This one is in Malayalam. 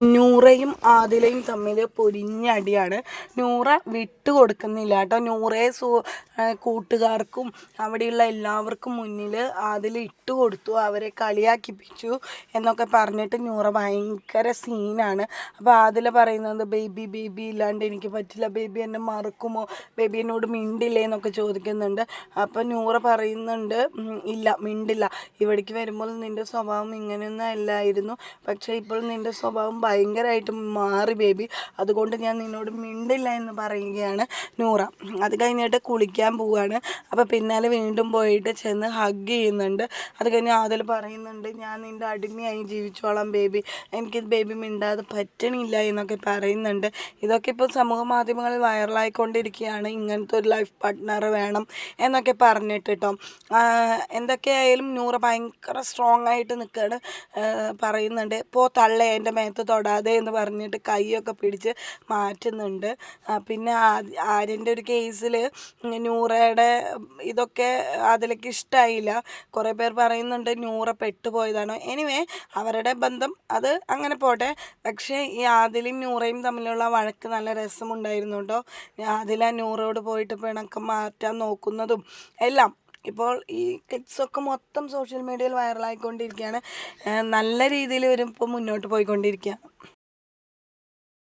no നൂറയും ആദിലയും തമ്മിൽ പൊരിഞ്ഞടിയാണ് നൂറ വിട്ടു കൊടുക്കുന്നില്ല കേട്ടോ. നൂറയെ സു കൂട്ടുകാർക്കും അവിടെയുള്ള എല്ലാവർക്കും മുന്നിൽ ആദിൽ ഇട്ട് കൊടുത്തു അവരെ കളിയാക്കിപ്പിച്ചു എന്നൊക്കെ പറഞ്ഞിട്ട് നൂറ ഭയങ്കര സീനാണ്. അപ്പോൾ ആദില പറയുന്നത് ബേബി ബേബി ഇല്ലാണ്ട് എനിക്ക് പറ്റില്ല. ബേബി എന്നെ മറക്കുമോ? ബേബി എന്നോട് മിണ്ടില്ലേ? എന്നൊക്കെ ചോദിക്കുന്നുണ്ട്. അപ്പോൾ നൂറ പറയുന്നുണ്ട് ഇല്ല മിണ്ടില്ല. ഇവിടേക്ക് വരുമ്പോൾ നിന്റെ സ്വഭാവം ഇങ്ങനെയൊന്നും അല്ലായിരുന്നു. പക്ഷേ ഇപ്പോൾ നിന്റെ സ്വഭാവം ഭയങ്കരമായിട്ട് മാറി ബേബി. അതുകൊണ്ട് ഞാൻ നിന്നോട് മിണ്ടില്ല എന്ന് പറയുകയാണ് നൂറ. അത് കഴിഞ്ഞിട്ട് കുളിക്കാൻ പോവുകയാണ് അപ്പോൾ പിന്നാലെ വീണ്ടും പോയിട്ട് ചെന്ന് ഹഗ് ചെയ്യുന്നുണ്ട്. അത് കഴിഞ്ഞ് ആദ്യം പറയുന്നുണ്ട് ഞാൻ നിന്റെ അടിമയായി ജീവിച്ചോളാം ബേബി. എനിക്ക് ബേബി മിണ്ടാതെ പറ്റണില്ല എന്നൊക്കെ പറയുന്നുണ്ട്. ഇതൊക്കെ ഇപ്പോൾ സമൂഹ മാധ്യമങ്ങളിൽ വൈറലായിക്കൊണ്ടിരിക്കുകയാണ്. ഇങ്ങനത്തെ ഒരു ലൈഫ് പാർട്ട്ണർ വേണം എന്നൊക്കെ പറഞ്ഞിട്ട് കേട്ടോ എന്തൊക്കെയായാലും നൂറ ഭയങ്കര സ്ട്രോങ് ആയിട്ട് നിൽക്കുകയാണ് പറയുന്നുണ്ട് പോ തള്ളേ എന്റെ മേത്ത് തൊടാതെ. എന്ന് പറഞ്ഞിട്ട് കൈയൊക്കെ പിടിച്ച് മാറ്റുന്നുണ്ട്. പിന്നെ ആര്യന്റെ ഒരു കേസിൽ നൂറയുടെ ഇതൊക്കെ അതിലേക്ക് ഇഷ്ടമായില്ല കുറേ പേർ പറയുന്നുണ്ട് നൂറ പെട്ടുപോയതാണ്. എനിവേ അവരുടെ ബന്ധം അത് അങ്ങനെ പോട്ടെ. പക്ഷേ ഈ ആദിലും നൂറയും തമ്മിലുള്ള വഴക്ക് നല്ല രസമുണ്ടായിരുന്നു കേട്ടോ ആദില നൂറയോട് പോയിട്ട് പിണക്കം മാറ്റാൻ നോക്കുന്നതും എല്ലാം. ഇപ്പോൾ ഈ ക്ലിപ്സൊക്കെ മൊത്തം സോഷ്യൽ മീഡിയയിൽ വൈറലായിക്കൊണ്ടിരിക്കുകയാണ്. നല്ല രീതിയിൽ വരും ഇപ്പോൾ മുന്നോട്ട് പോയിക്കൊണ്ടിരിക്കുകയാണ്.